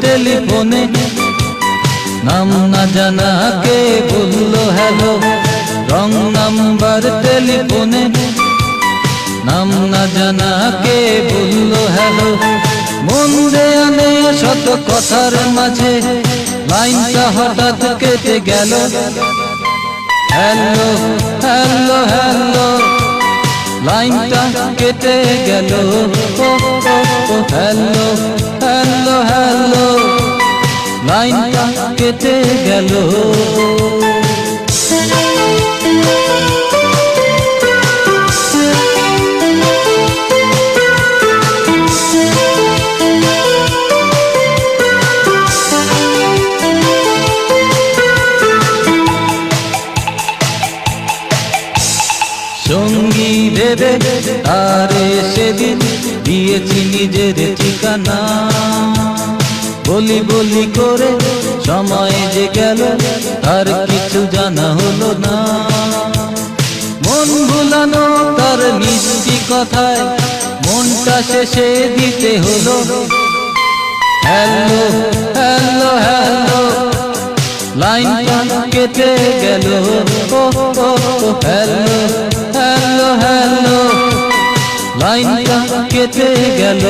টেলিফোনে নাম না জানা কে বলল হ্যালো। রং নাম্বার টেলিফোনে নাম না জানা কে বলল হ্যালো। মন দেয়া নেয়া শত কথার মাঝে। লাইনটা হঠাৎ কেটে গেল। Hello hello hello. লাইনটা কেটে গেল। হ্যালো। লাইনটা কেটে গেল। সঙ্গী ভেবে আরে সেদিন দিয়েছি নিজের ঠিকানা। বলি বলি করে সময় যে গেল, আর কিছু জানা হলো না। মন ভুলানো তার মিষ্টি কথায়, মনটা শেষে দিতে হলো। হ্যালো হ্যালো হ্যালো, লাইনটা কেটে গেল। হ্যালো হ্যালো হ্যালো, লাইনটা কেটে গেল।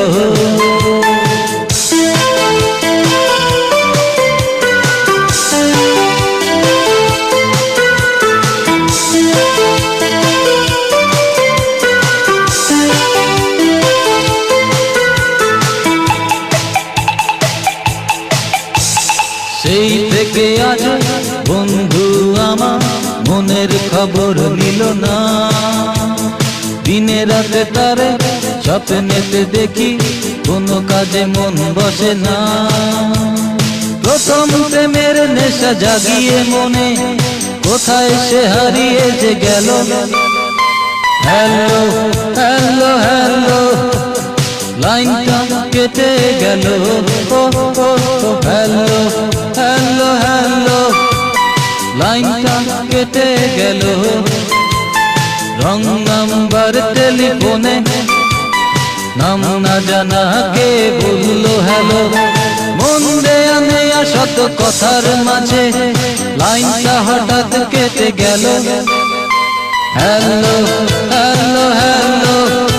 সেই থেকে আজ বন্ধু আমার মনের খবর নিল না। দিনে রাতে তারে স্বপ্নেতে দেখি কোনো কাজে মন বসে না। প্রথম প্রেমের নেশা জাগিয়ে মনে কোথায় সে হারিয়ে যে গেল। হ্যালো হ্যালো হ্যালো, লাইনটা কেটে গেল। ও লাইনটা কেটে গেল। রং নাম্বার টেলিফোনে নাম না জানা কে বলল, হ্যালো। মন দেয়া নেয়া কথার মাঝে লাইনটা হঠাৎ কেটে গেল। Hello hello hello.